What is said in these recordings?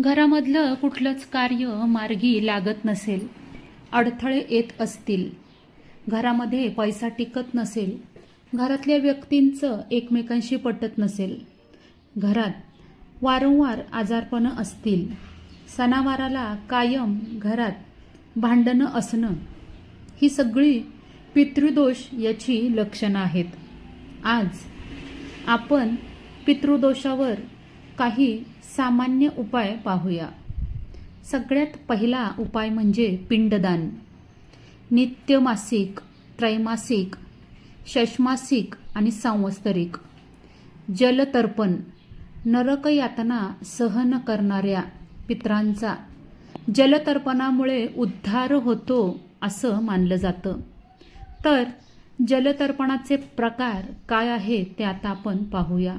घरामधलं कुठलंच कार्य मार्गी लागत नसेल. अडथळे येत असतील. घरामध्ये पैसा टिकत नसेल. घरातल्या व्यक्तींचं एकमेकांशी पटत नसेल. घरात वारंवार आजारपणं असतील. सणावाराला कायम घरात भांडणं असणं ही सगळी पितृदोष याची लक्षणं आहेत. आज आपण पितृदोषावर काही सामान्य उपाय पाहूया. सगळ्यात पहिला उपाय म्हणजे पिंडदान. नित्यमासिक त्रैमासिक षष्मासिक आणि संवत्सरिक. जलतर्पण नरकयातना सहन करणाऱ्या पित्रांचा. जलतर्पणामुळे उद्धार होतो असं मानलं जातं. तर जलतर्पणाचे प्रकार काय आहे ते आता आपण पाहूया.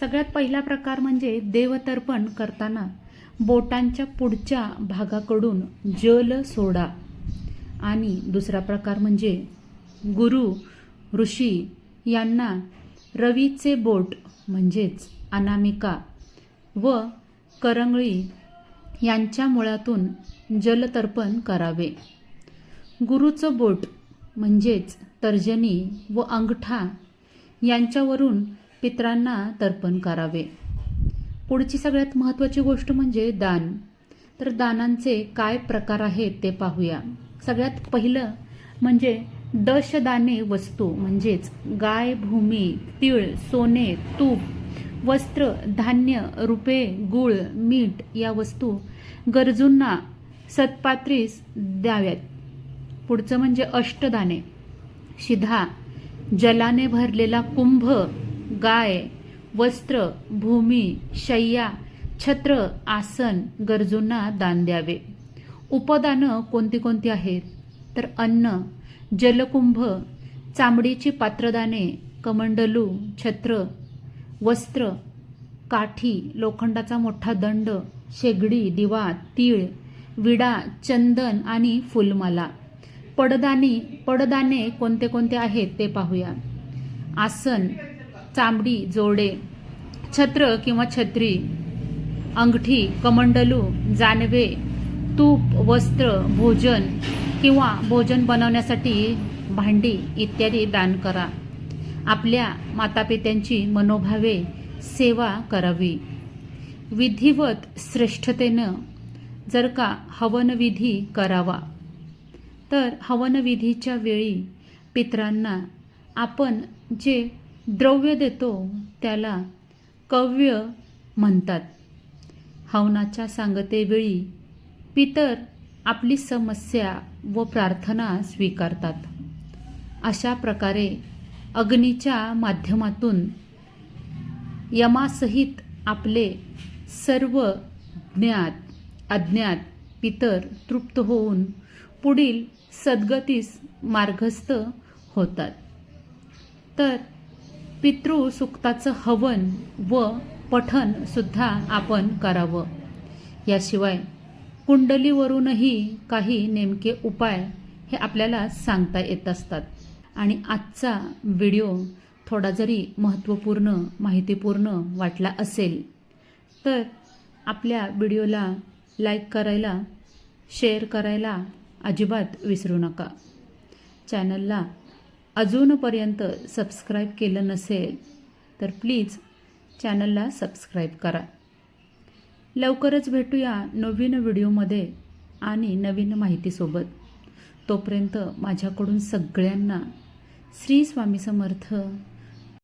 सगळ्यात पहिला प्रकार म्हणजे देवतर्पण करताना बोटांच्या पुढच्या भागाकडून जल सोडा. आणि दुसरा प्रकार म्हणजे गुरु ऋषी यांना रवीचे बोट म्हणजेच अनामिका व करंगळी यांच्या मुळातून जलतर्पण करावे. गुरुचं बोट म्हणजेच तर्जनी व अंगठा यांच्यावरून पित्रांना तर्पण करावे. पुढची सगळ्यात महत्त्वाची गोष्ट म्हणजे दान. तर दानांचे काय प्रकार आहेत ते पाहूया. सगळ्यात पहिलं म्हणजे दशदाने वस्तू म्हणजेच गाय भूमी तीळ सोने तूप वस्त्र धान्य रुपे गुळ मीठ या वस्तू गरजूंना सत्पात्रीस द्याव्यात. पुढचं म्हणजे अष्टदाने. शिधा जलाने भरलेला कुंभ गाय वस्त्र भूमी शय्या छत्र आसन गरजूंना दान द्यावे. उपदानं कोणती कोणती आहेत? तर अन्न जलकुंभ चांबडीची पात्रदाने कमंडलू छत्र वस्त्र काठी लोखंडाचा मोठा दंड शेगडी दिवा तीळ विडा चंदन आणि फुलमाला. पडदानी पडदाने कोणते कोणते आहेत ते पाहूया. आसन चांबडी जोडे छत्र किंवा छत्री अंगठी कमंडलू जानवे तूप वस्त्र भोजन किंवा भोजन बनवण्यासाठी भांडी इत्यादी दान करा. आपल्या मातापित्यांची मनोभावे सेवा करावी. विधिवत श्रेष्ठतेनं जर का हवनविधी करावा तर हवनविधीच्या वेळी पित्रांना आपण जे द्रव्य देतो त्याला कव्य म्हणतात. हवनाच्या सांगतेवेळी पितर आपली समस्या व प्रार्थना स्वीकारतात. अशा प्रकारे अग्नीच्या माध्यमातून यमासहित आपले सर्व ज्ञात अज्ञात पितर तृप्त होऊन पुढील सद्गतीस मार्गस्थ होतात. तर पितृसुक्ताचं हवन व पठनसुद्धा आपण करावं. याशिवाय कुंडलीवरूनही काही नेमके उपाय हे आपल्याला सांगता येत असतात. आणि आजचा व्हिडिओ थोडा जरी महत्त्वपूर्ण माहितीपूर्ण वाटला असेल तर आपल्या व्हिडिओला लाईक करायला शेअर करायला अजिबात विसरू नका. चॅनलला अजूनपर्यंत सबस्क्राईब केलं नसेल तर प्लीज चॅनलला सबस्क्राईब करा. लवकरच भेटूया नवीन व्हिडिओमध्ये आणि नवीन माहितीसोबत. तोपर्यंत माझ्याकडून सगळ्यांना श्री स्वामी समर्थ.